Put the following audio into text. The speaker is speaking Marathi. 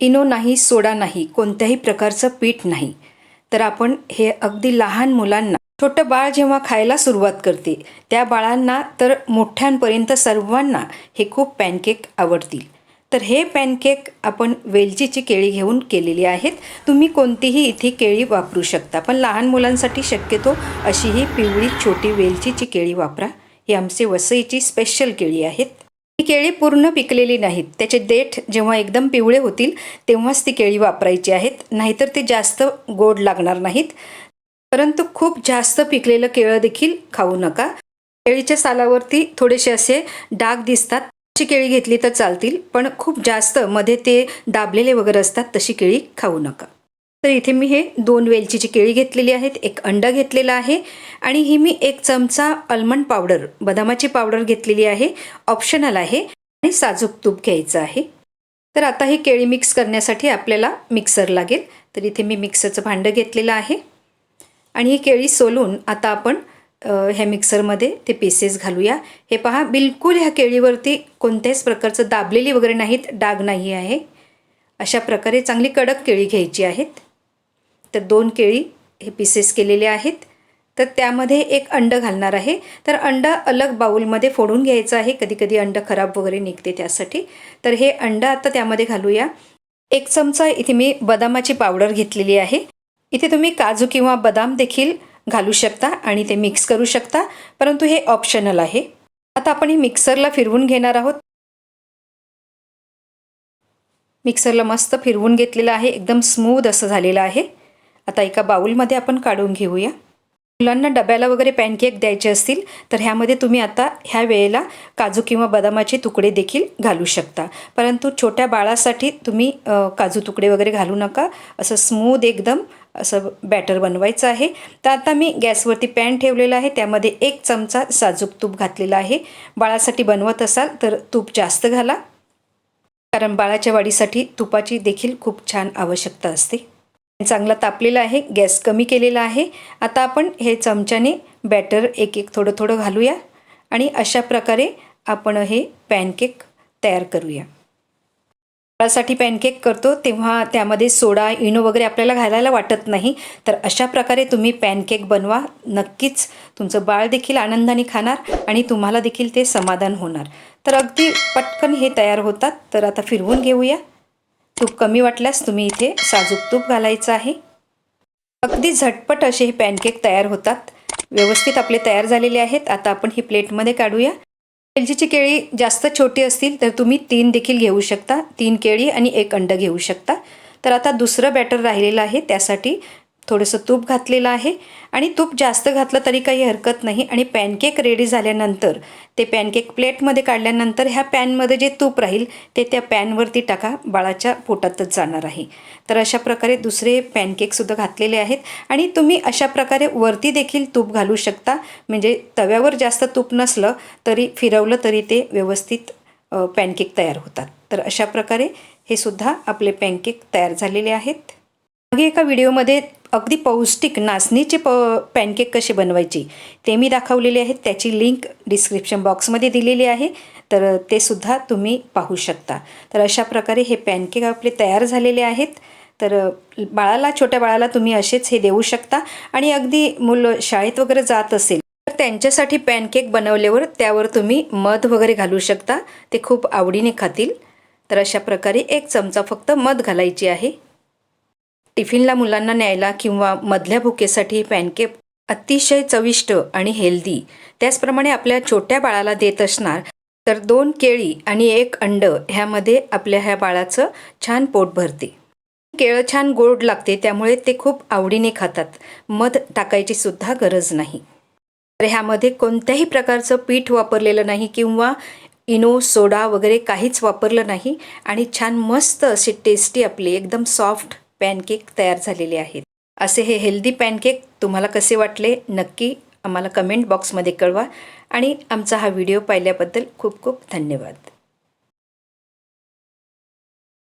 इनो नाही सोडा नाही कोणत्याही प्रकारचं पीठ नाही. तर आपण हे अगदी लहान मुलांना छोटं बाळ जेव्हा खायला सुरुवात करते त्या बाळांना तर मोठ्यांपर्यंत सर्वांना हे खूप पॅनकेक आवडतील. तर हे पॅनकेक आपण वेलचीची केळी घेऊन केलेली आहेत. तुम्ही कोणतीही इथे केळी वापरू शकता पण लहान मुलांसाठी शक्यतो अशी ही पिवळी छोटी वेलचीची केळी वापरा. ही आमचे वसईची स्पेशल केळी आहेत. ही केळी पूर्ण पिकलेली नाहीत. त्याचे देठ जेव्हा एकदम पिवळे होतील तेव्हाच ती केळी वापरायची आहेत. नाहीतर ते जास्त गोड लागणार नाहीत. परंतु खूप जास्त पिकलेलं केळं देखील खाऊ नका. केळीच्या सालावरती थोडेसे असे डाग दिसतात. अशी केळी घेतली तर चालतील पण खूप जास्त मध्ये ते दाबलेले वगैरे असतात तशी केळी खाऊ नका. तर इथे मी हे दोन वेलचीची केळी घेतलेली आहेत एक अंडा घेतलेला आहे आणि ही मी एक चमचा अल्मंड पावडर बदामाची पावडर घेतलेली आहे ऑप्शनल आहे आणि साजूक तूप घ्यायचं आहे. तर आता ही केळी मिक्स करण्यासाठी आपल्याला मिक्सर लागेल. तर इथे मी मिक्सरचं भांडं घेतलेलं आहे आणि ही केळी सोलून आता आपण ह्या मिक्सरमध्ये ते पीसेस घालूया. हे पहा बिलकुल ह्या केळीवरती कोणत्याच प्रकारचं दाबलेली वगैरे नाहीत डाग नाही आहे. अशा प्रकारे चांगली कडक केळी घ्यायची आहेत. तर दोन केळी हे पीसेस केलेले आहेत. तर त्यामध्ये एक अंडं घालणार आहे. तर अंड अलग बाऊलमध्ये फोडून घ्यायचं आहे. कधी कधी अंडं खराब वगैरे निघते त्यासाठी. तर हे अंडं आता त्यामध्ये घालूया. एक चमचा इथे मी बदामाची पावडर घेतलेली आहे. इथे तुम्ही काजू किंवा बदाम देखील घालू शकता आणि ते मिक्स करू शकता. परंतु हे ऑप्शनल आहे. आता आपण हे मिक्सरला फिरवून घेणार आहोत. मिक्सरला मस्त फिरवून घेतलेलं आहे. एकदम स्मूद असं झालेलं आहे. आता एका बाऊलमध्ये आपण काढून घेऊया. मुलांना डब्याला वगैरे पॅनकेक द्यायचे असतील तर ह्यामध्ये तुम्ही आता ह्या वेळेला काजू किंवा बदामाचे तुकडे देखील घालू शकता. परंतु छोट्या बाळासाठी तुम्ही काजू तुकडे वगैरे घालू नका. असं स्मूद एकदम असं बॅटर बनवायचं आहे. तर आता मी गॅसवरती पॅन ठेवलेला आहे. त्यामध्ये एक चमचा साजूक तूप घातलेला आहे. बाळासाठी बनवत असाल तर तूप जास्त घाला. कारण बाळाच्या वाढीसाठी तुपाची देखील खूप छान आवश्यकता असते. चांगला तापलेला आहे गॅस कमी केलेला आहे. आता आपण हे चमच्याने बॅटर एक एक थोडं थोडं घालूया आणि अशा प्रकारे आपण हे पॅनकेक तयार करूया. बाळासाठी पॅनकेक करतो तेव्हा त्यामध्ये सोडा इनो वगैरे आपल्याला घालायला वाटत नाही. तर अशा प्रकारे तुम्ही पॅनकेक बनवा. नक्कीच तुमचं बाळ देखील आनंदाने खाणार आणि तुम्हाला देखील ते समाधान होणार. तर अगदी पटकन हे तयार होतात. तर आता फिरवून घेऊया. तूप कमी वाटल्यास तुम्ही इथे साजूक तूप घालायचं आहे. अगदी झटपट असे हे पॅनकेक तयार होतात. व्यवस्थित आपले तयार झालेले आहेत. आता आपण ही प्लेटमध्ये काढूया. वेलचीची केळी जास्त छोटी असतील तर तुम्ही तीन देखील घेऊ शकता. तीन केळी आणि एक अंड घेऊ शकता. तर आता दुसरं बॅटर राहिलेलं आहे. त्यासाठी थोडंसं तूप घातलेलं आहे आणि तूप जास्त घातलं तरी काही हरकत नाही. आणि पॅनकेक रेडी झाल्यानंतर ते पॅनकेक प्लेटमध्ये काढल्यानंतर ह्या पॅनमध्ये जे तूप राहील ते त्या पॅनवरती टाका. बाळाच्या पोटातच जाणार आहे. तर अशा प्रकारे दुसरे पॅनकेकसुद्धा घातलेले आहेत. आणि तुम्ही अशा प्रकारे वरती देखील तूप घालू शकता. म्हणजे तव्यावर जास्त तूप नसलं तरी फिरवलं तरी ते व्यवस्थित पॅनकेक तयार होतात. तर अशा प्रकारे हे सुद्धा आपले पॅनकेक तयार झालेले आहेत. मागे एका व्हिडिओमध्ये अगदी पौष्टिक नाचणीचे प पॅनकेक कसे बनवायचे ते मी दाखवलेले आहेत. त्याची लिंक डिस्क्रिप्शन बॉक्समध्ये दिलेली आहे. तर ते सुद्धा तुम्ही पाहू शकता. तर अशा प्रकारे हे पॅनकेक आपले तयार झालेले आहेत. तर बाळाला छोट्या बाळाला तुम्ही असेच हे देऊ शकता. आणि अगदी मुलं शाळेत वगैरे जात असेल तर त्यांच्यासाठी पॅनकेक बनवल्यावर त्यावर तुम्ही मध वगैरे घालू शकता. ते खूप आवडीने खातील. तर अशा प्रकारे एक चमचा फक्त मध घालायची आहे. टिफिनला मुलांना न्यायला किंवा मधल्या भुकेसाठी पॅनकेक अतिशय चविष्ट आणि हेल्दी. त्याचप्रमाणे आपल्या छोट्या बाळाला देत असणार तर दोन केळी आणि एक अंड ह्यामध्ये आपल्या ह्या बाळाचं छान पोट भरते. केळं छान गोड लागते त्यामुळे ते खूप आवडीने खातात. मध टाकायची सुद्धा गरज नाही. तर ह्यामध्ये कोणत्याही प्रकारचं पीठ वापरलेलं नाही किंवा इनो सोडा वगैरे काहीच वापरलं नाही आणि छान मस्त अशी टेस्टी आपली एकदम सॉफ्ट पॅनकेक तयार झालेले आहेत. असे हे हेल्दी पॅनकेक तुम्हाला कसे वाटले नक्की आम्हाला कमेंट बॉक्समध्ये कळवा आणि आमचा हा व्हिडिओ पाहिल्याबद्दल खूप खूप धन्यवाद.